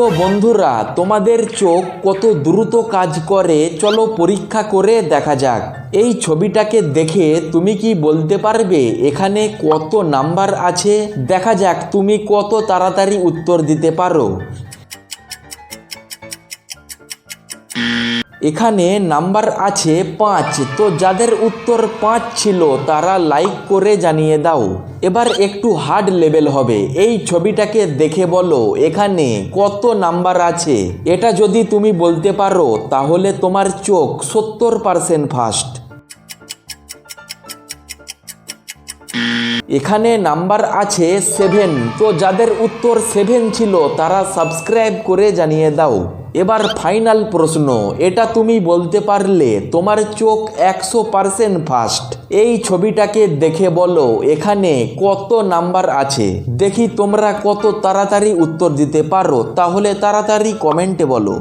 তো বন্ধুরা, তোমাদের চোখ কত দ্রুত কাজ করে, চলো পরীক্ষা করে দেখা যাক। এই ছবিটাকে দেখে তুমি কি বলতে পারবে? এখানে কত নাম্বার আছে? দেখা যাক তুমি কত তাড়াতাড়ি উত্তর দিতে পারো। এখানে নাম্বার আছে পাঁচ। তো যাদের উত্তর পাঁচ ছিল, তারা লাইক করে জানিয়ে দাও। এবার একটু হার্ড লেভেল হবে। এই ছবিটাকে দেখে বলো, এখানে কত নাম্বার আছে? এটা যদি তুমি বলতে পারো, তাহলে তোমার চোখ সত্তর পারসেন্ট ফাস্ট এখানে নাম্বার আছে সেভেন তো যাদের উত্তর সেভেন ছিল, তারা সাবস্ক্রাইব করে জানিয়ে দাও। এবার ফাইনাল প্রশ্ন, এটা তুমি বলতে পারলে তোমার চোখ একশো পারসেন্ট ফাস্ট এই ছবিটাকে দেখে বলো, এখানে কত নাম্বার আছে? দেখি তোমরা কত তাড়াতাড়ি উত্তর দিতে পারো, তাহলে তাড়াতাড়ি কমেন্টে বলো।